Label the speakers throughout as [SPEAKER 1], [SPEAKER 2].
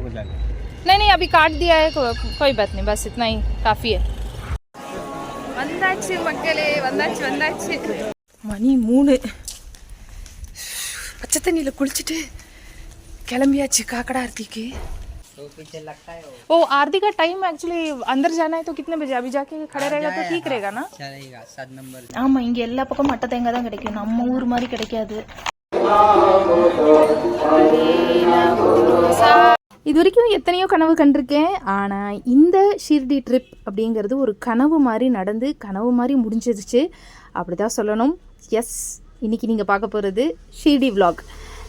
[SPEAKER 1] हो जाएगा
[SPEAKER 2] नहीं नहीं अभी काट दिया है को, कोई बात नहीं बस इतना ही काफ़ी है வந்தாச்சு மக்களே வந்தாச்சு வந்தாச்சு மணி மூணு பச்சை தண்ணியில் குளிச்சுட்டு கிளம்பியாச்சு காக்கடா ஆர்த்திக்கு
[SPEAKER 1] तो पीछे लगता है वो
[SPEAKER 2] ओ आरती का टाइम एक्चुअली अंदर जाना है तो कितने बजे अभी जाके खड़े रहेगा तो ठीक रहेगा ना
[SPEAKER 1] चलेगा सात नंबर
[SPEAKER 2] ஆமாம் இங்கே எல்லா பக்கம் மட்டை தேங்காய் தான் கிடைக்கும் நம்ம ஊர் மாதிரி கிடைக்காது இது வரைக்கும் எத்தனையோ கனவு கண்டிருக்கேன். ஆனால் இந்த ஷீர்டி ட்ரிப் அப்படிங்கிறது ஒரு கனவு மாதிரி நடந்து கனவு மாதிரி முடிஞ்சிருச்சு. அப்படி தான் சொல்லணும். எஸ் இன்றைக்கி நீங்கள் பார்க்க போகிறது ஷீர்டி விலாக்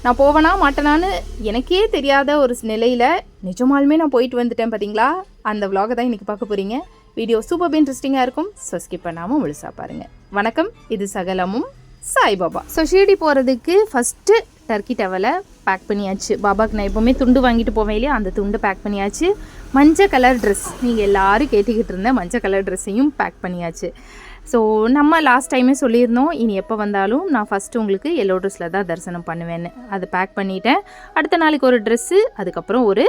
[SPEAKER 2] நான் போவேனா மாட்டேனான்னு எனக்கே தெரியாத ஒரு நிலையில் நிஜமாலுமே நான் போயிட்டு வந்துட்டேன் பார்த்தீங்களா அந்த விலாகை தான் இன்றைக்கி பார்க்க போகிறீங்க வீடியோ சூப்பர் இன்ட்ரெஸ்டிங்காக இருக்கும். ஸோ ஸ்கிப் பண்ணாமல் முழுசாக பாருங்கள் வணக்கம். இது சகலமும். சாய்பாபா ஸோ ஷீரடி போகிறதுக்கு ஃபஸ்ட்டு டர்க்கி டவலை பேக் பண்ணியாச்சு. பாபாக்கு நான் எப்போவுமே துண்டு வாங்கிட்டு போவேன் இல்லையா? அந்த துண்டு பேக் பண்ணியாச்சு. மஞ்சள் கலர் ட்ரெஸ் நீங்கள் எல்லாரும் கேட்டுக்கிட்டு இருந்த மஞ்சள் கலர் ட்ரெஸ்ஸையும் பேக் பண்ணியாச்சு. ஸோ நம்ம லாஸ்ட் டைமே சொல்லியிருந்தோம் இனி எப்போ வந்தாலும் நான் ஃபஸ்ட்டு உங்களுக்கு எல்லோ ட்ரெஸ்ஸில் தான் தரிசனம் பண்ணுவேன்னு. அதை பேக் பண்ணிட்டேன். அடுத்த நாளைக்கு ஒரு ட்ரெஸ்ஸு அதுக்கப்புறம் ஒரு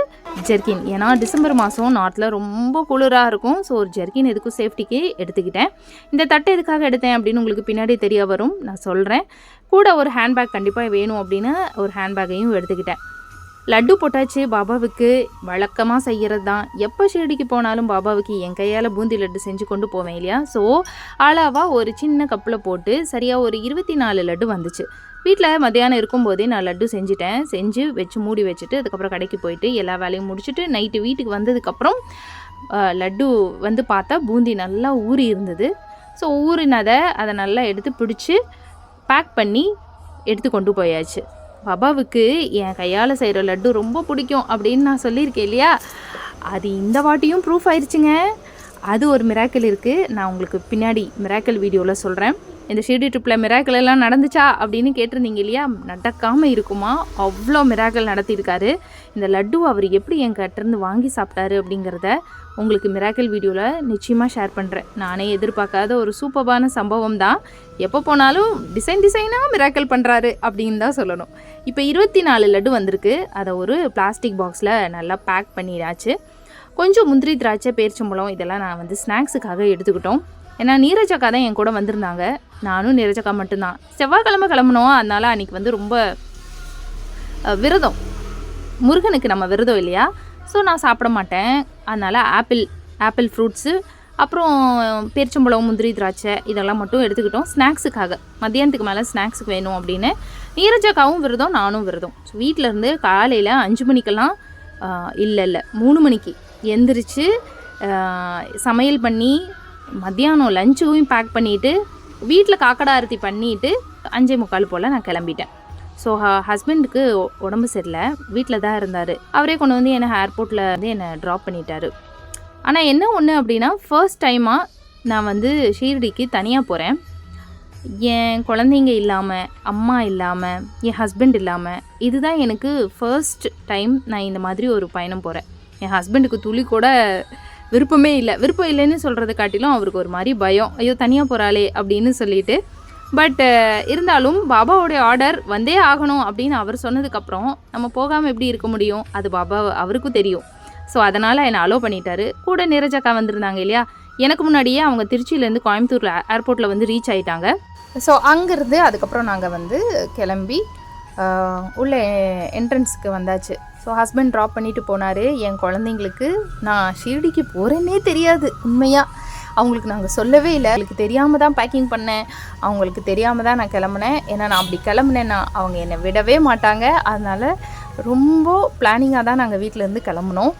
[SPEAKER 2] ஜெர்கின் ஏன்னா டிசம்பர் மாதம் நாட்டில் ரொம்ப குளிராக இருக்கும். ஸோ ஒரு ஜெர்கின் எதுக்கும் சேஃப்டிக்கு எடுத்துக்கிட்டேன். இந்த தட்டை எதுக்காக எடுத்தேன் அப்படின்னு உங்களுக்கு பின்னாடி தெரிய வரும். நான் சொல்கிறேன் கூட ஒரு ஹேண்ட்பேக் கண்டிப்பாக வேணும் அப்படின்னு ஒரு ஹேண்ட்பேக்கையும் எடுத்துக்கிட்டேன். லட்டு போட்டாச்சு பாபாவுக்கு. வழக்கமாக செய்கிறது தான் எப்போ ஷீரடிக்கு போனாலும் பாபாவுக்கு என் கையால் பூந்தி லட்டு செஞ்சு கொண்டு போவேன் இல்லையா? ஸோ அளவாக ஒரு சின்ன கப்பில் போட்டு சரியாக ஒரு இருபத்தி நாலு லட்டு வந்துச்சு. வீட்டில் மத்தியானம் இருக்கும்போதே நான் லட்டு செஞ்சுட்டேன். செஞ்சு வச்சு மூடி வச்சுட்டு அதுக்கப்புறம் கடைக்கு போயிட்டு எல்லா வேலையும் முடிச்சுட்டு நைட்டு வீட்டுக்கு வந்ததுக்கப்புறம் லட்டு வந்து பார்த்தா பூந்தி நல்லா ஊறி இருந்தது. ஸோ ஊறினதை அதை நல்லா எடுத்து பிடிச்சி பேக் பண்ணி எடுத்து கொண்டு போயாச்சு. பாபாவுக்கு என் கையால் செய்கிற லட்டு ரொம்ப பிடிக்கும் அப்படின்னு நான் சொல்லியிருக்கேன் இல்லையா? அது இந்த வாட்டியும் ப்ரூஃப் ஆயிடுச்சுங்க அது ஒரு மிராக்கிள் இருக்குது நான் உங்களுக்கு பின்னாடி மிராக்கிள் வீடியோவில் சொல்கிறேன் இந்த ஷீடி ட்ரிப்பில் மிராக்கிள் எல்லாம் நடந்துச்சா அப்படின்னு கேட்டிருந்தீங்க இல்லையா? நடக்காமல் இருக்குமா? அவ்வளோ மிராக்கிள் நடத்தியிருக்காரு. இந்த லட்டு அவர் எப்படி என் கிட்டேருந்து வாங்கி சாப்பிட்டாரு அப்படிங்கிறத உங்களுக்கு மிராக்கல் வீடியோவில் நிச்சயமாக ஷேர் பண்ணுறேன் நானே எதிர்பார்க்காத ஒரு சூப்பரான சம்பவம் தான். எப்போ போனாலும் டிசைன் டிசைனாக மிராக்கல் பண்ணுறாரு அப்படின்னு தான் சொல்லணும். இப்போ இருபத்தி நாலு லட்டு வந்திருக்கு. அதை ஒரு பிளாஸ்டிக் பாக்ஸில் நல்லா பேக் பண்ணிடாச்சு கொஞ்சம் முந்திரி திராட்சை பேரிச்சம்பழம் இதெல்லாம் நான் வந்து ஸ்நாக்ஸுக்காக எடுத்துக்கிட்டோம். ஏன்னா நீரஜக்கா தான் என் கூட வந்திருந்தாங்க. நானும் நீரஜக்கா மட்டும்தான். செவ்வாய்க்கிழமை கிளம்புனோம். அதனால அன்றைக்கி வந்து ரொம்ப விரதம். முருகனுக்கு நம்ம விரதம் இல்லையா? ஸோ நான் சாப்பிட மாட்டேன். அதனால் ஆப்பிள் ஆப்பிள் ஃப்ரூட்ஸு அப்புறம் பேரிச்சம்பழம் முந்திரி திராட்சை இதெல்லாம் மட்டும் எடுத்துக்கிட்டோம். ஸ்நாக்ஸுக்காக மத்தியானத்துக்கு மேலே ஸ்நாக்ஸுக்கு வேணும் அப்படின்னு. நீரஜக்காவும் விரதம் நானும் விரதம். ஸோ வீட்டிலேருந்து காலையில் அஞ்சு மணிக்கெல்லாம் இல்லை இல்லை. மூணு மணிக்கு எந்திரிச்சு சமையல் பண்ணி மத்தியானம் லஞ்சும் பேக் பண்ணிவிட்டு வீட்டில் காக்கடா அரிசி பண்ணிவிட்டு அஞ்சே முக்கால் போல் நான் கிளம்பிட்டேன். ஸோ ஹஸ்பண்டுக்கு உடம்பு சரியில்லை. வீட்டில் தான் இருந்தார். அவரே கொண்டு வந்து என்னை ஏர்போர்ட்டில் வந்து என்னை ட்ராப் பண்ணிட்டாரு. ஆனால் என்ன ஒன்று அப்படின்னா ஃபர்ஸ்ட் டைமாக நான் வந்து ஷீரடிக்கு தனியாக போகிறேன் என் குழந்தைங்க இல்லாமல் அம்மா இல்லாமல் என் ஹஸ்பண்ட் இல்லாமல் இதுதான் எனக்கு ஃபர்ஸ்ட் டைம் நான் இந்த மாதிரி ஒரு பயணம் போகிறேன் என் ஹஸ்பண்டுக்கு துளி கூட விருப்பமே இல்லை. விருப்பம் இல்லைன்னு சொல்கிறத காட்டிலும் அவருக்கு ஒரு மாதிரி பயம். ஐயோ தனியாக போகிறாளே அப்படின்னு சொல்லிட்டு பட் இருந்தாலும் பாபாவோடைய ஆர்டர் வந்தே ஆகணும் அப்படின்னு அவர் சொன்னதுக்கப்புறம் நம்ம போகாமல் எப்படி இருக்க முடியும்? அது பாபா அவருக்கும் தெரியும். ஸோ அதனால் என்னை அலோவ் பண்ணிட்டாரு. கூட நிரஜக்கா வந்திருந்தாங்க இல்லையா? எனக்கு முன்னாடியே அவங்க திருச்சியிலேருந்து கோயம்புத்தூரில் ஏர்போர்ட்டில் வந்து ரீச் ஆயிட்டாங்க. ஸோ அங்கேருந்து அதுக்கப்புறம் நாங்கள் வந்து கிளம்பி உள்ளே உள்ள வந்தாச்சு. ஸோ ஹஸ்பண்ட் ட்ராப் பண்ணிட்டு போனார். என் குழந்தைங்களுக்கு நான் ஷீர்டிக்கு போகிறேன்னே தெரியாது உண்மையாக அவங்களுக்கு நாங்கள் சொல்லவே இல்லை. அவங்களுக்கு தெரியாமல் தான் பேக்கிங் பண்ணேன். அவங்களுக்கு தெரியாமல் தான் நான் கிளம்புனேன். ஏன்னா நான் அப்படி கிளம்புனேன்னா அவங்க என்னை விடவே மாட்டாங்க. அதனால் ரொம்ப பிளானிங்காக தான் நாங்கள் வீட்டிலேருந்து கிளம்புனோம்.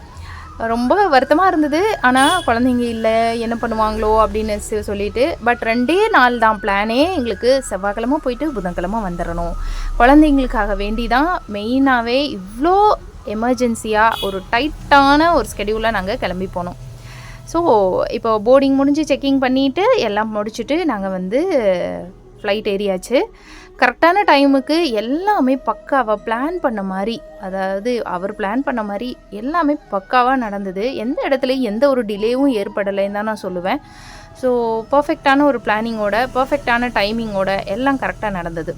[SPEAKER 2] ரொம்ப வருத்தமாக இருந்தது. ஆனால் குழந்தைங்க இல்லை என்ன பண்ணுவாங்களோ அப்படின்னு சொல்லிட்டு. பட் ரெண்டே நாள் தான் பிளானே எங்களுக்கு செவ்வாய்க்கிழமை போயிட்டு புதன்கிழமை வந்துடணும். குழந்தைங்களுக்காக வேண்டி தான் மெயினாகவே இவ்வளோ எமர்ஜென்சியாக ஒரு டைட்டான ஒரு ஸ்கெடியூலாக நாங்கள் கிளம்பி போனோம். ஸோ இப்போ போர்டிங் முடிஞ்சு செக்கிங் பண்ணிவிட்டு எல்லாம் முடிச்சுட்டு நாங்கள் வந்து ஃப்ளைட் ஏறியாச்சு. கரெக்டான டைமுக்கு எல்லாமே பக்காவாக பிளான் பண்ண மாதிரி அதாவது அவர் பிளான் பண்ண மாதிரி எல்லாமே பக்காவாக நடந்தது. எந்த இடத்துலையும் எந்த ஒரு டிலேவும் ஏற்படலைன்னு தான் நான் சொல்லுவேன். ஸோ பர்ஃபெக்டான ஒரு பிளானிங்கோட பர்ஃபெக்டான டைமிங்கோட எல்லாம் கரெக்டாக நடந்தது.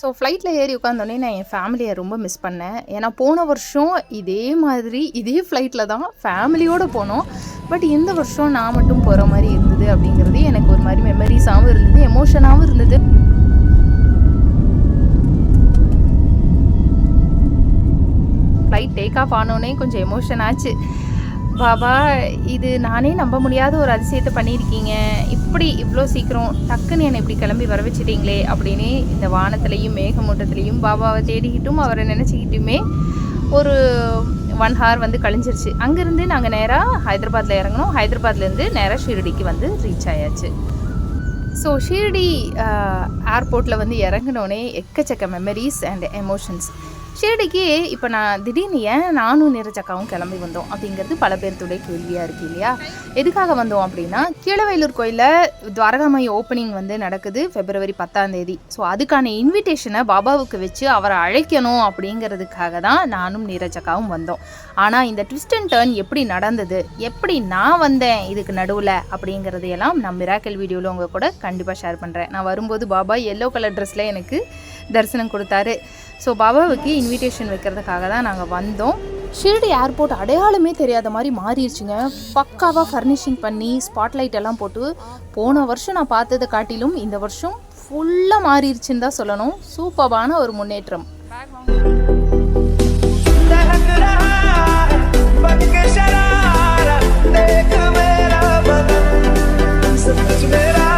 [SPEAKER 2] ஸோ ஃப்ளைட்டில் ஏறி உட்காந்தோடனே நான் என் ஃபேமிலியை ரொம்ப மிஸ் பண்ணேன். ஏன்னா போன வருஷம் இதே மாதிரி இதே ஃப்ளைட்டில் தான் ஃபேமிலியோடு போனோம். பட் இந்த வருஷம் நான் மட்டும் போகிற மாதிரி இருந்தது அப்படிங்கிறது எனக்கு ஒரு மாதிரி மெமரிஸாகவும் இருந்தது எமோஷனாகவும் இருந்தது. ஃப்ளைட் டேக் ஆஃப் ஆனோடனே கொஞ்சம் எமோஷன் ஆச்சு. பாபா இது நானே நம்ப முடியாத ஒரு அதிசயத்தை பண்ணியிருக்கீங்க. இப்படி இவ்வளோ சீக்கிரம் டக்குன்னு என்னை இப்படி கிளம்பி வர வச்சிட்டீங்களே அப்படின்னு இந்த வானத்துலேயும் மேகமூட்டத்துலேயும் பாபாவை தேடிக்கிட்டும் அவரை நினச்சிக்கிட்டுமே ஒரு ஒன் ஹவர் வந்து கழிஞ்சிருச்சு. அங்கேருந்து நாங்கள் நேராக ஹைதராபாத்தில் இறங்கினோம். ஹைதராபாத்லேருந்து நேராக ஷீரடிக்கு வந்து ரீச் ஆயாச்சு. ஸோ ஷீரடி ஏர்போர்ட்டில் வந்து இறங்கினோடனே எக்கச்சக்க மெமரிஸ் அண்ட் எமோஷன்ஸ் ஷிரடிக்கு இப்போ நான் திடீர்னு ஏன் நானும் நீரஜக்காவும் கிளம்பி வந்தோம் அப்படிங்கிறது பல பேர்த்துடைய கேள்வியாக இருக்குது இல்லையா? எதுக்காக வந்தோம் அப்படின்னா கீழவேலூர் கோயிலில் துவாரகாமாய் ஓப்பனிங் வந்து நடக்குது பிப்ரவரி பத்தாம் தேதி. ஸோ அதுக்கான இன்விடேஷனை பாபாவுக்கு வச்சு அவரை அழைக்கணும் அப்படிங்கிறதுக்காக தான் நானும் நீரஜக்காவும் வந்தோம். ஆனால் இந்த ட்விஸ்ட் அண்ட் டேர்ன் எப்படி நடந்தது? எப்படி நான் வந்தேன் இதுக்கு நடுவில்? அப்படிங்கிறதையெல்லாம் நான் மிராக்கல் வீடியோவில் உங்கள் கூட கண்டிப்பாக ஷேர் பண்ணுறேன் நான் வரும்போது பாபா எல்லோ கலர் ட்ரெஸ்ஸில் எனக்கு தரிசனம் கொடுத்தாரு. ஸோ பாபாவுக்கு இன்விடேஷன் வைக்கிறதுக்காக தான் நாங்கள் வந்தோம். ஷிரடி ஏர்போர்ட் அடையாளமே தெரியாத மாதிரி மாறிடுச்சுங்க. பக்காவாக ஃபர்னிஷிங் பண்ணி ஸ்பாட்லைட் எல்லாம் போட்டு போன வருஷம் நான் பார்த்ததை காட்டிலும் இந்த வருஷம் ஃபுல்லாக மாறிடுச்சுன்னு தான் சொல்லணும். சூப்பரான ஒரு முன்னேற்றம்.
[SPEAKER 3] शरारा देख मेरा बदन सब मेरा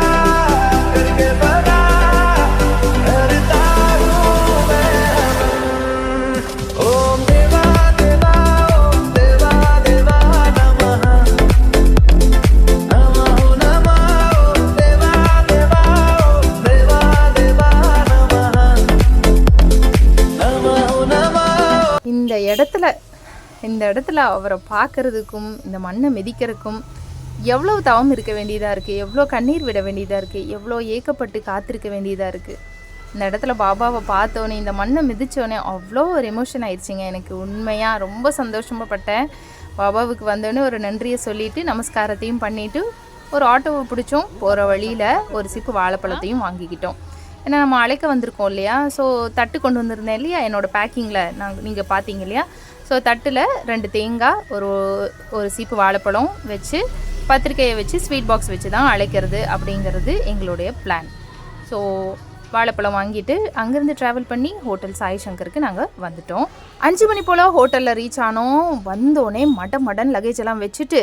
[SPEAKER 2] இந்த இடத்துல அவரை பார்க்கறதுக்கும் இந்த மண்ணை மிதிக்கிறதுக்கும் எவ்வளோ தவம் இருக்க வேண்டியதாக இருக்குது எவ்வளோ கண்ணீர் விட வேண்டியதாக இருக்குது எவ்வளோ ஏக்கப்பட்டு காத்திருக்க வேண்டியதாக இருக்குது இந்த இடத்துல பாபாவை பார்த்தோன்னே இந்த மண்ணை மிதித்தோடனே அவ்வளோ ஒரு எமோஷன் ஆயிடுச்சுங்க. எனக்கு உண்மையாக ரொம்ப சந்தோஷமாகப்பட்டேன் பாபாவுக்கு வந்தோடனே ஒரு நன்றியை சொல்லிட்டு நமஸ்காரத்தையும் பண்ணிவிட்டு ஒரு ஆட்டோவை பிடிச்சோம். போகிற வழியில் ஒரு சிப்பு வாழைப்பழத்தையும் வாங்கிக்கிட்டோம். ஏன்னா நம்ம அழைக்க வந்திருக்கோம் இல்லையா? ஸோ தட்டு கொண்டு வந்திருந்தேன் இல்லையா? என்னோடய பேக்கிங்கில் நாங்கள் நீங்கள் பார்த்தீங்க இல்லையா? ஸோ தட்டில் ரெண்டு தேங்காய் ஒரு ஒரு சீப்பு வாழைப்பழம் வச்சு பத்திரிக்கையை வச்சு ஸ்வீட் பாக்ஸ் வச்சு தான் அழைக்கிறது அப்படிங்கிறது எங்களுடைய பிளான் ஸோ வாழைப்பழம் வாங்கிட்டு அங்கேருந்து ட்ராவல் பண்ணி ஹோட்டல் சாய் சங்கருக்கு நாங்கள் வந்துட்டோம். அஞ்சு மணி போல் ஹோட்டலில் ரீச் ஆனோம். வந்தோடனே மட மடன் லக்கேஜ் எல்லாம் வச்சுட்டு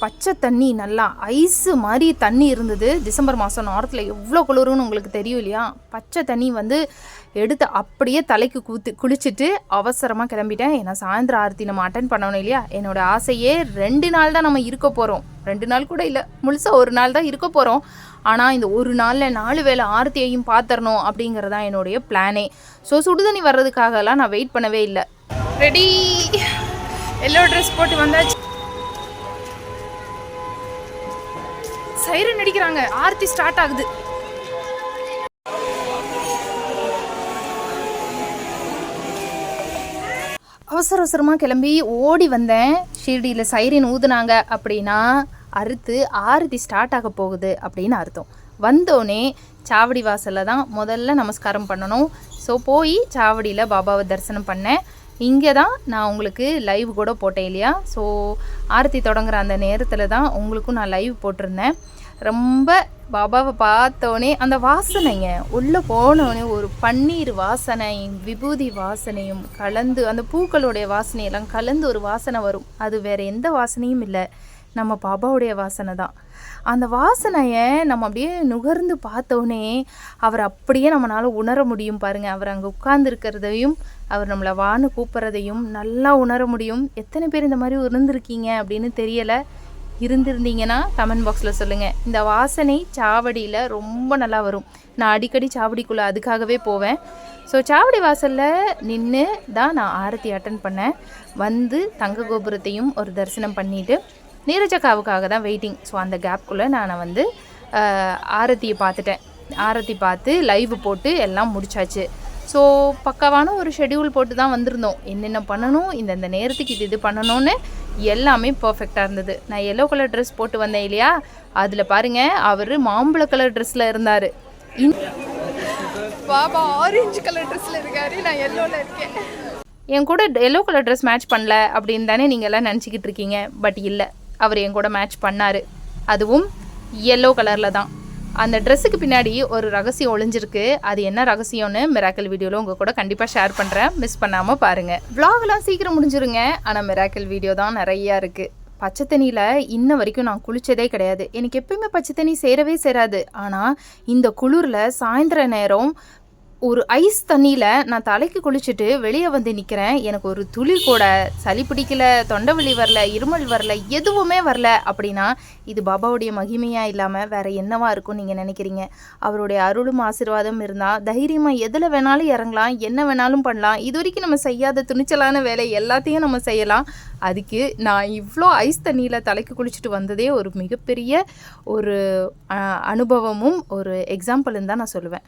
[SPEAKER 2] பச்சை தண்ணி நல்லா ஐஸு மாதிரி தண்ணி இருந்தது. டிசம்பர் மாதம் நார்த்தில் எவ்வளோ குளிருன்னு உங்களுக்கு தெரியும் இல்லையா? பச்சை தண்ணி வந்து எடுத்து அப்படியே தலைக்கு கூத்து குளிச்சுட்டு அவசரமாக கிளம்பிட்டேன். ஏன்னா சாயந்தரம் ஆரத்தி நம்ம அட்டன் பண்ணணும் இல்லையா? என்னோட ஆசையே ரெண்டு நாள் தான் நம்ம இருக்க போகிறோம் ரெண்டு நாள் கூட இல்லை முழுசாக ஒரு நாள் தான் இருக்க போகிறோம் ஆனால் இந்த ஒரு நாளில் நாலு வேளை ஆர்த்தியையும் பார்த்துடணும் அப்படிங்கிறதான் என்னுடைய பிளானே ஸோ சுடுதண்ணி வர்றதுக்காகலாம் நான் வெயிட் பண்ணவே இல்லை. ரெடி எல்லோ ட்ரெஸ் போட்டு வந்தாச்சு. சைரன் அடிக்கிறாங்க. ஆர்த்தி ஸ்டார்ட் ஆகுது. அவசர அவசரமாக கிளம்பி ஓடி வந்தேன். ஷீரடியில் சைரின் ஊதுனாங்க அப்படின்னா அறுத்து ஆரத்தி ஸ்டார்ட் ஆக போகுது அப்படின்னு அர்த்தம். வந்தோடனே சாவடி வாசலில் தான் முதல்ல நமஸ்காரம் பண்ணணும். ஸோ போய் சாவடியில் பாபாவை தரிசனம் பண்ணேன். இங்கே தான் நான் உங்களுக்கு லைவ் கூட போட்டேன் இல்லையா? ஸோ ஆரத்தி தொடங்குற அந்த நேரத்தில் தான் உங்களுக்கும் நான் லைவ் போட்டிருந்தேன். ரொம்ப பாபாவை பார்த்தோன்னே அந்த வாசனைங்க. உள்ளே போனோடனே ஒரு பன்னீர் வாசனையும் விபூதி வாசனையும் கலந்து அந்த பூக்களுடைய வாசனையெல்லாம் கலந்து ஒரு வாசனை வரும். அது வேற எந்த வாசனையும் இல்லை. நம்ம பாபாவுடைய வாசனை தான். அந்த வாசனையை நம்ம அப்படியே நுகர்ந்து பார்த்தோன்னே அவர் அப்படியே நம்மளால் உணர முடியும் பாருங்கள் அவர் அங்கே உட்கார்ந்துருக்கிறதையும் அவர் நம்மளை வான்னு கூப்பிட்றதையும் நல்லா உணர முடியும். எத்தனை பேர் இந்த மாதிரி உணர்ந்திருக்கீங்க அப்படின்னு தெரியலை. இருந்திருந்தீங்கன்னா கமெண்ட் பாக்ஸில் சொல்லுங்கள் இந்த வாசனை சாவடியில் ரொம்ப நல்லா வரும். நான் அடிக்கடி சாவடிக்குள்ளே அதுக்காகவே போவேன். ஸோ சாவடி வாசலில் நின்று தான் நான் ஆரத்தி அட்டன் பண்ணேன். வந்து தங்க கோபுரத்தையும் ஒரு தரிசனம் பண்ணிவிட்டு நீரஜக்காவுக்காக தான் வெயிட்டிங் ஸோ அந்த கேப்குள்ளே நான் வந்து ஆரத்தியை பார்த்துட்டேன். ஆரத்தி பார்த்து லைவ் போட்டு எல்லாம் முடிச்சாச்சு. ஸோ பக்காவான ஒரு ஷெட்யூல் போட்டு தான் வந்திருந்தோம். என்னென்ன பண்ணணும்? இந்தந்த நேரத்துக்கு இது இது பண்ணணும்னு எல்லாமே பர்ஃபெக்டாக இருந்தது. நான் எல்லோ கலர் ட்ரெஸ் போட்டு வந்தேன் இல்லையா? அதில் பாருங்கள் அவர் மாம்பழ கலர் ட்ரெஸ்ஸில் இருந்தார். பாபா ஆரஞ்சு கலர் ட்ரெஸ்ல இருக்காரு. நான் எல்லோல இருக்கேன். என் கூட எல்லோ கலர் ட்ரெஸ் மேட்ச் பண்ணல அப்படின்னு தானே நீங்கள் எல்லாம் நினச்சிக்கிட்டு இருக்கீங்க. பட் இல்லை அவர் என் கூட மேட்ச் பண்ணார். அதுவும் எல்லோ கலரில் தான். அந்த ட்ரெஸ்ஸுக்கு பின்னாடி ஒரு ரகசியம் ஒளிஞ்சிருக்கு. அது என்ன ரகசியம்னு மிராக்கல் வீடியோவில் உங்கள் கூட கண்டிப்பாக ஷேர் பண்ணுறேன் மிஸ் பண்ணாமல் பாருங்கள் vlogலாம் சீக்கிரம் முடிஞ்சிருங்க. ஆனால் மிராக்கல் வீடியோ தான் நிறையா இருக்குது பச்சை தண்ணியில் இன்ன வரைக்கும் நான் குளிச்சதே கிடையாது. எனக்கு எப்பயுமே பச்சை தண்ணி சேரவே சேராது. ஆனால் இந்த குளிரில் சாயந்தர நேரம் ஒரு ஐஸ் தண்ணியில் நான் தலைக்கு குளிச்சுட்டு வெளியே வந்து நிற்கிறேன் எனக்கு ஒரு துளி கூட சளி பிடிக்கல தொண்டவெளி வரல இருமல் வரல எதுவுமே வரல அப்படின்னா இது பாபாவுடைய மகிமையாக இல்லாமல் வேற என்னவா இருக்கும் நீங்கள் நினைக்கிறீங்க? அவருடைய அருளும் ஆசீர்வாதம் இருந்தால் தைரியமாக எதில் வேணாலும் இறங்கலாம் என்ன வேணாலும் பண்ணலாம். இது வரைக்கும் நம்ம செய்யாத துணிச்சலான வேலை எல்லாத்தையும் நம்ம செய்யலாம். அதுக்கு நான் இவ்வளோ ஐஸ் தண்ணியில் தலைக்கு குளிச்சுட்டு வந்ததே ஒரு மிகப்பெரிய ஒரு அனுபவமும் ஒரு எக்ஸாம்பிள்னு தான் நான் சொல்லுவேன்.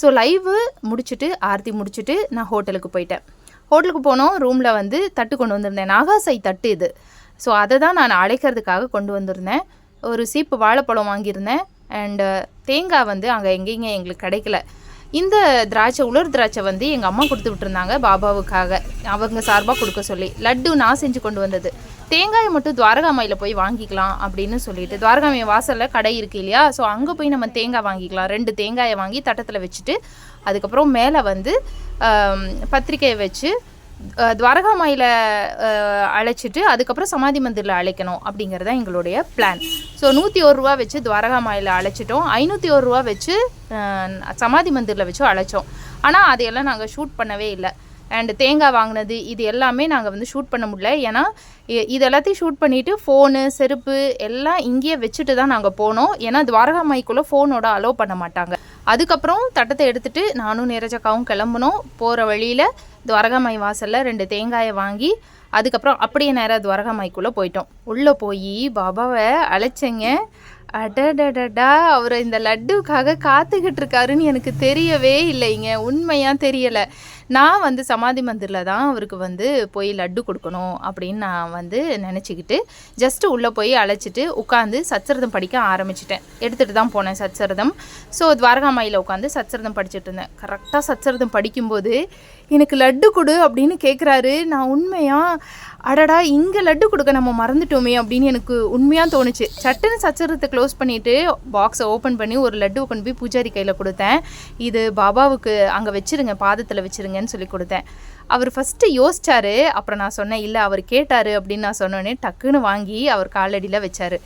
[SPEAKER 2] ஸோ லைவு முடிச்சுட்டு ஆர்த்தி முடிச்சுட்டு நான் ஹோட்டலுக்கு போயிட்டேன். ஹோட்டலுக்கு போனோம் ரூமில் வந்து தட்டு கொண்டு வந்திருந்தேன். நாகாசை தட்டு இது. ஸோ அதை தான் நான் அழைக்கிறதுக்காக கொண்டு வந்திருந்தேன். ஒரு சீப்பு வாழைப்பழம் வாங்கியிருந்தேன். அண்டு தேங்காய் வந்து அங்கே எங்கேயுமே எங்களுக்கு கிடைக்கல. இந்த திராட்சை உலர் திராட்சை வந்து எங்கள் அம்மா கொடுத்து விட்டுருந்தாங்க பாபாவுக்காக. அவங்க சார்பாக கொடுக்க சொல்லி. லட்டு நான் செஞ்சு கொண்டு வந்தது. தேங்காயை மட்டும் துவாரகாமாயில் போய் வாங்கிக்கலாம் அப்படின்னு சொல்லிட்டு. துவாரகாமை வாசலில் கடை இருக்கு இல்லையா? ஸோ அங்கே போய் நம்ம தேங்காய் வாங்கிக்கலாம். ரெண்டு தேங்காயை வாங்கி தட்டத்தில் வச்சுட்டு அதுக்கப்புறம் மேலே வந்து பத்திரிக்கையை வச்சு அஹ், துவாரகாமாயில் அழைச்சிட்டு அதுக்கப்புறம் சமாதி மந்திரில் அழைக்கணும் அப்படிங்கிறது தான் எங்களுடைய பிளான் ஸோ நூற்றி ஒரு ரூபா வச்சு துவாரகாமாயில் அழைச்சிட்டோம். ஐநூற்றி ஒரு ரூபா வச்சு சமாதி மந்திரில் வச்சு அழைச்சோம். ஆனால் அதையெல்லாம் நாங்கள் ஷூட் பண்ணவே இல்லை. அண்ட் தேங்காய் வாங்கினது இது எல்லாமே நாங்கள் வந்து ஷூட் பண்ண முடியல. ஏன்னா இது எல்லாத்தையும் ஷூட் பண்ணிவிட்டு ஃபோனு செருப்பு எல்லாம் இங்கேயே வச்சுட்டு தான் நாங்கள் போனோம். ஏன்னா துவாரகா மைக்குள்ளே ஃபோனோட அலோவ் பண்ண மாட்டாங்க. அதுக்கப்புறம் தட்டத்தை எடுத்துகிட்டு நானும் நீரஜக்காவும் கிளம்புனோம். போகிற வழியில் துவாரகாமாய் வாசலில் ரெண்டு தேங்காயை வாங்கி அதுக்கப்புறம் அப்படியே நேராக துவாரகாமாய்க்குள்ளே போயிட்டோம். உள்ளே போய் பாபாவை அழைச்சேங்க. அடடடடா அவர் இந்த லட்டுக்காக காத்துக்கிட்டு இருக்காருன்னு எனக்கு தெரியவே இல்லைங்க. உண்மையாக தெரியலை. நான் வந்து சமாதி மந்திரில் தான் அவருக்கு வந்து போய் லட்டு கொடுக்கணும் அப்படின்னு நான் வந்து நினச்சிக்கிட்டு ஜஸ்ட்டு உள்ளே போய் அழைச்சிட்டு உட்காந்து சச்சரதம் படிக்க ஆரம்பிச்சிட்டேன். எடுத்துகிட்டு தான் போனேன் சச்சரதம் ஸோ துவாரகாமாயில் உட்காந்து சச்சரதம் படிச்சுட்டு இருந்தேன். கரெக்டாக சச்சரதம் படிக்கும்போது எனக்கு லட்டு கொடு அப்படின்னு கேட்குறாரு நான் உண்மையாக அடடா இங்கே லட்டு கொடுக்க நம்ம மறந்துட்டோமே அப்படின்னு எனக்கு உண்மையாக தோணுச்சு. சட்டுன்னு சச்சரத்தை க்ளோஸ் பண்ணிவிட்டு பாக்ஸை ஓப்பன் பண்ணி ஒரு லட்டு ஓப்பன் போய் பூஜாரி கையில் கொடுத்தேன். இது பாபாவுக்கு அங்கே வச்சிருங்க பாதத்தில் வச்சிருங்கன்னு சொல்லி கொடுத்தேன். அவர் ஃபஸ்ட்டு யோசிச்சாரு அப்புறம் நான் சொன்னேன் இல்லை அவர் கேட்டார் அப்படின்னு நான் சொன்னோன்னே டக்குன்னு வாங்கி அவர் காலடியில் வச்சார்.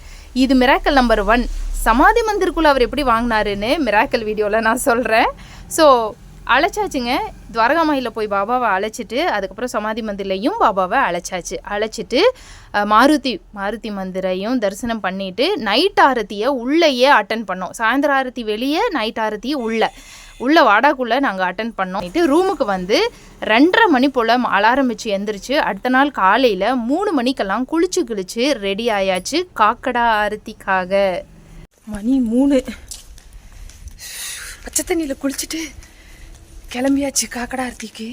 [SPEAKER 2] இது மிராக்கல் நம்பர் ஒன் சமாதி மந்திருக்குள்ளே அவர் எப்படி வாங்கினாருன்னு மிராக்கல் வீடியோவில் நான் சொல்கிறேன் ஸோ அழைச்சாச்சுங்க. துவாரகாமாயில் போய் பாபாவை அழைச்சிட்டு அதுக்கப்புறம் சமாதி மந்திரிலையும் பாபாவை அழைச்சாச்சு. அழைச்சிட்டு மாருதி மாருதி மந்திரையும் தரிசனம் பண்ணிட்டு நைட் ஆரத்தியை உள்ளேயே அட்டன் பண்ணோம். சாயந்தர ஆரத்தி வெளியே நைட் ஆரத்தி உள்ளே. உள்ள வாடாக்குள்ளே நாங்கள் அட்டன் பண்ணோம். இது ரூமுக்கு வந்து ரெண்டரை மணி போல் அலாரம் வச்சு எந்திரிச்சு அடுத்த நாள் காலையில் மூணு மணிக்கெல்லாம் குளிச்சு குளிச்சு ரெடி ஆயாச்சு. காக்கடா ஆரத்திக்காக. மணி மூணு. பச்சை தண்ணியில் குளிச்சுட்டு கிளம்பியாச்சு காக்கடா அர்த்திக்கு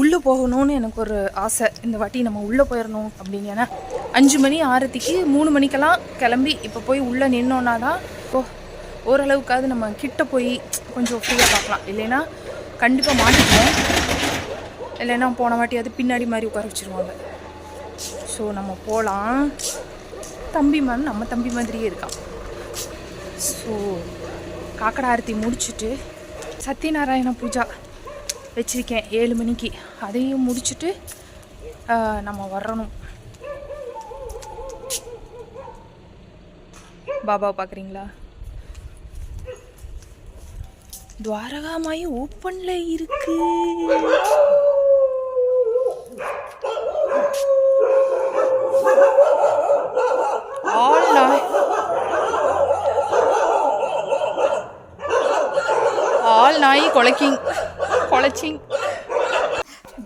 [SPEAKER 2] உள்ளே போகணும்னு எனக்கு ஒரு ஆசை. இந்த வாட்டி நம்ம உள்ளே போயிடணும் அப்படின்னு ஏன்னா அஞ்சு மணி ஆரத்திக்கு மூணு மணிக்கெல்லாம் கிளம்பி இப்போ போய் உள்ளே நின்னோன்னா தான் ஓ ஓரளவுக்காவது நம்ம கிட்ட போய் கொஞ்சம் ஃப்ரீயாக பார்க்கலாம். இல்லைன்னா கண்டிப்பாக மாட்டிக்குவோம். இல்லைன்னா போன வாட்டியாவது பின்னாடி மாதிரி உட்கார வச்சுருவாங்க. ஸோ நம்ம போகலாம் தம்பி மாதிரி நம்ம தம்பி மாதிரியே இருக்கான். ஸோ காக்கடா ஆரத்தி முடிச்சுட்டு சத்யநாராயண பூஜா வச்சுருக்கேன் ஏழு மணிக்கு. அதையும் முடிச்சுட்டு நம்ம வரணும் பாபாவை பார்க்குறீங்களா? துவாரகாமாயி ஓப்பனில் இருக்கு. ஆல் நாய் ஆல் நாய் கொலைக்கிங் கொலைச்சிங்.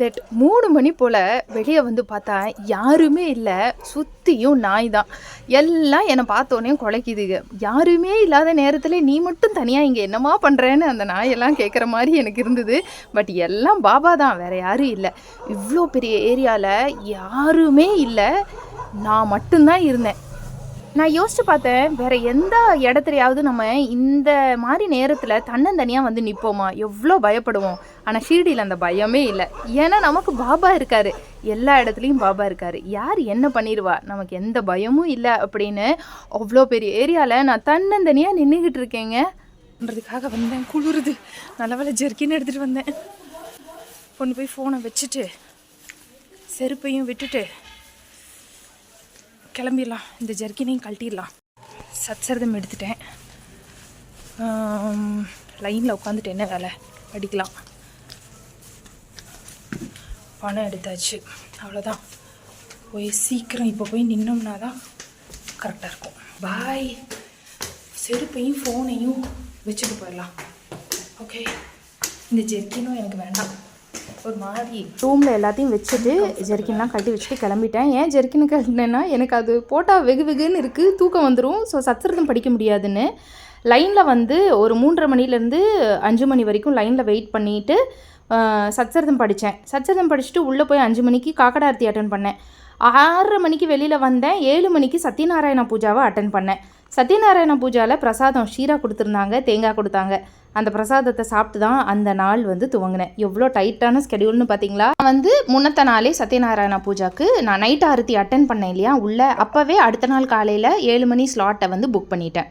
[SPEAKER 2] தட் மூணு மணி போல் வெளியே வந்து பார்த்தா யாருமே இல்லை. சுற்றியும் நாய் தான். எல்லாம் என்னை பார்த்தோன்னே குலைக்குதுங்க யாருமே இல்லாத நேரத்தில் நீ மட்டும் தனியாக இங்கே என்னமா பண்ணுறேன்னு அந்த நாயெல்லாம் கேட்குற மாதிரி எனக்கு இருந்தது. பட் எல்லாம் பாபா தான். வேறு யாரும் இல்லை. இவ்வளோ பெரிய ஏரியாவில் யாருமே இல்லை. நான் மட்டும்தான் இருந்தேன். நான் யோசிச்சு பார்த்தேன் வேற எந்த இடத்துலையாவது நம்ம இந்த மாதிரி நேரத்தில் தன்னந்தனியாக வந்து நிற்போமா எவ்வளோ பயப்படுவோம். ஆனால் ஷீரடியில் அந்த பயமே இல்லை. ஏன்னா நமக்கு பாபா இருக்காரு. எல்லா இடத்துலையும் பாபா இருக்காரு. யார் என்ன பண்ணிடுவா நமக்கு எந்த பயமும் இல்லை அப்படின்னு அவ்வளோ பெரிய ஏரியாவில் நான் தன்னந்தனியாக நின்றுக்கிட்டு இருக்கேங்கன்றதுக்காக வந்தேன் குளிருது. நல்ல வேலை ஜெர்க்கின்னு எடுத்துகிட்டு வந்தேன். கொண்டு போய் ஃபோனை வச்சுட்டு செருப்பையும் விட்டுட்டு கிளம்பிடலாம். இந்த ஜெர்கினையும் கழட்டிடலாம். சத்சரதம் எடுத்துட்டேன். லைனில் உட்காந்துட்டு என்ன வேலை? படிக்கலாம். பணம் எடுத்தாச்சு. அவ்வளோதான் போய் சீக்கிரம் இப்போ போய் நின்னோம்னா தான் கரெக்டாக இருக்கும். பாய் செருப்பையும் ஃபோனையும் வச்சுட்டு போயிடலாம். ஓகே இந்த ஜெர்க்கினும் எனக்கு வேண்டாம். ஒரு மாதிரி. ரூமில் எல்லாத்தையும் வச்சுட்டு ஜெர்கின்லாம் கட்டி வச்சுட்டு கிளம்பிட்டேன். ஏன் ஜெர்கின் கட்டினேன்னா எனக்கு அது போட்டால் வெகு வெகுன்னு இருக்குது தூக்கம் வந்துடும் ஸோ சத்சரதம் படிக்க முடியாதுன்னு. லைனில் வந்து ஒரு மூன்றரை மணிலேருந்து அஞ்சு மணி வரைக்கும் லைனில் வெயிட் பண்ணிவிட்டு சச்சரிதம் படித்தேன். சச்சரிதம் படிச்சுட்டு உள்ளே போய் அஞ்சு மணிக்கு காக்கடார்த்தி அட்டன் பண்ணேன். ஆறரை மணிக்கு வெளியில் வந்தேன். ஏழு மணிக்கு சத்யநாராயண பூஜாவை அட்டன் பண்ணேன். சத்யநாராயண பூஜாவில் பிரசாதம் ஷீரா கொடுத்துருந்தாங்க தேங்காய் கொடுத்தாங்க. அந்த பிரசாதத்தை சாப்பிட்டு தான் அந்த நாள் வந்து துவங்கினேன். எவ்வளோ டைட்டான ஸ்கெடியூல்னு பார்த்தீங்களா நான் வந்து முன்னத்த நாளே சத்யநாராயண பூஜாக்கு நான் நைட் ஆரத்தி அட்டன் பண்ணேன் இல்லையா உள்ள அப்போவே அடுத்த நாள் காலையில் ஏழு மணி ஸ்லாட்டை வந்து புக் பண்ணிட்டேன்.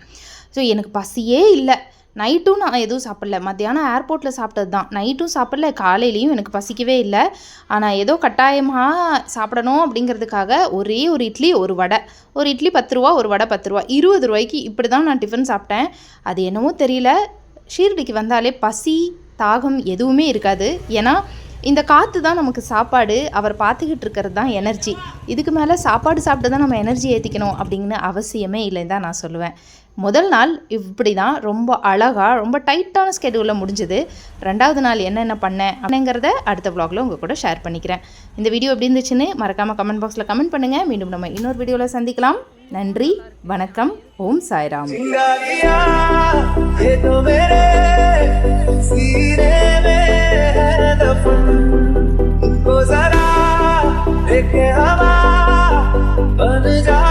[SPEAKER 2] ஸோ எனக்கு பசியே இல்லை. நைட்டும் நான் எதுவும் சாப்பிடல. மத்தியானம் ஏர்போர்ட்டில் சாப்பிட்டது தான் நைட்டும் சாப்பிடல காலையிலையும் எனக்கு பசிக்கவே இல்லை. ஆனால் ஏதோ கட்டாயமாக சாப்பிடணும் அப்படிங்கிறதுக்காக ஒரே ஒரு இட்லி ஒரு வடை. ஒரு இட்லி பத்து ரூபா ஒரு வடை பத்து ரூபா. இருபது ரூபாய்க்கு இப்படி தான் நான் டிஃபன் சாப்பிட்டேன். அது என்னவோ தெரியல. ஷீரடிக்கு வந்தாலே பசி தாகம் எதுவுமே இருக்காது. ஏன்னா இந்த காற்று தான் நமக்கு சாப்பாடு. அவர் பார்த்துக்கிட்டு இருக்கிறது தான் எனர்ஜி. இதுக்கு மேலே சாப்பாடு சாப்பிட்டு தான் நம்ம எனர்ஜி ஏற்றிக்கணும் அப்படின்னு அவசியமே இல்லைன்னு தான் நான் சொல்லுவேன். முதல் நாள் இப்படி தான் ரொம்ப அழகாக ரொம்ப டைட்டான ஸ்கெடியூலில் முடிஞ்சது. ரெண்டாவது நாள் என்னென்ன பண்ணேன் அப்படிங்கிறத அடுத்த வ்ளாகில் உங்கள் கூட ஷேர் பண்ணிக்கிறேன். இந்த வீடியோ எப்படி இருந்துச்சுன்னு மறக்காமல் கமெண்ட் பாக்ஸில் கமெண்ட் பண்ணுங்கள் மீண்டும் நம்ம இன்னொரு வீடியோவில் சந்திக்கலாம். நன்றி வணக்கம் ஓம் சாய்ராம்.
[SPEAKER 3] ஏதோ हर एक हवा बन जा।